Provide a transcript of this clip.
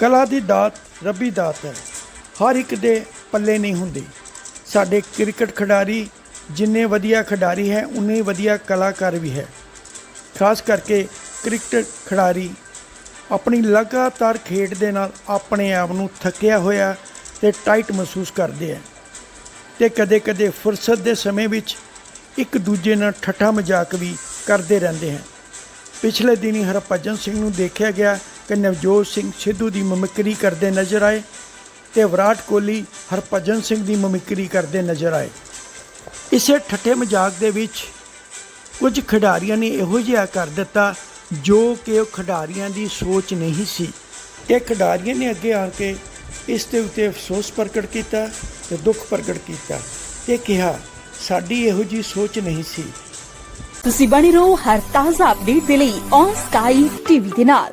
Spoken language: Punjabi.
ਕਲਾ ਦੀ ਦਾਤ ਰੱਬੀ ਦਾਤ ਹੈ। ਹਰ ਇੱਕ ਦੇ ਪੱਲੇ ਨਹੀਂ ਹੁੰਦੀ। ਸਾਡੇ ਕ੍ਰਿਕਟ ਖਿਡਾਰੀ ਜਿੰਨੇ ਵਧੀਆ ਖਿਡਾਰੀ ਹੈ, ਉਨੇ ਹੀ ਵਧੀਆ ਕਲਾਕਾਰ ਵੀ ਹੈ। ਖਾਸ ਕਰਕੇ ਕ੍ਰਿਕਟ ਖਿਡਾਰੀ ਆਪਣੀ ਲਗਾਤਾਰ ਖੇਡ ਦੇ ਨਾਲ ਆਪਣੇ ਆਪ ਨੂੰ ਥੱਕਿਆ ਹੋਇਆ ਤੇ ਟਾਈਟ ਮਹਿਸੂਸ ਕਰਦੇ ਹੈ ਤੇ ਕਦੇ-ਕਦੇ ਫੁਰਸਤ ਦੇ ਸਮੇਂ ਵਿੱਚ ਇੱਕ ਦੂਜੇ ਨਾਲ ਠੱਠਾ ਮਜ਼ਾਕ ਵੀ ਕਰਦੇ ਰਹਿੰਦੇ ਹਨ ਪਿਛਲੇ ਦਿਨੀ ਹਰਭਜਨ ਸਿੰਘ ਨੂੰ ਦੇਖਿਆ ਗਿਆ ਕਿ ਨਵਜੋਤ ਸਿੰਘ ਸਿੱਧੂ ਦੀ ਮਮਿਕਰੀ ਕਰਦੇ ਨਜ਼ਰ ਆਏ ਤੇ ਵਿਰਾਟ ਕੋਹਲੀ, ਹਰਭਜਨ ਸਿੰਘ ਦੀ ਮਮਿਕਰੀ ਕਰਦੇ ਨਜ਼ਰ ਆਏ। ਇਸੇ ਠੱਠੇ ਮਜ਼ਾਕ ਦੇ ਵਿੱਚ ਕੁਝ ਖਿਡਾਰੀਆਂ ਨੇ ਇਹੋ ਜਿਹਾ ਕਰ ਦਿੱਤਾ ਜੋ ਕਿ ਉਹ ਖਿਡਾਰੀਆਂ ਦੀ ਸੋਚ ਨਹੀਂ ਸੀ। ਇਹ ਖਿਡਾਰੀਆਂ ਨੇ ਅੱਗੇ ਆ ਕੇ ਇਸ ਦੇ ਉੱਤੇ ਅਫਸੋਸ ਪ੍ਰਗਟ ਕੀਤਾ ਤੇ ਦੁੱਖ ਪ੍ਰਗਟ ਕੀਤਾ ਤੇ ਕਿਹਾ, ਸਾਡੀ ਇਹੋ ਜੀ ਸੋਚ ਨਹੀਂ ਸੀ। ਤੁਸੀਂ ਬਣੇ ਰਹੋ ਹਰ ਤਾਜ਼ਾ ਅਪਡੇਟ ਦੇ ਲਈ ਔਨ ਸਕਾਈ ਟੀਵੀ ਦੇ ਨਾਲ।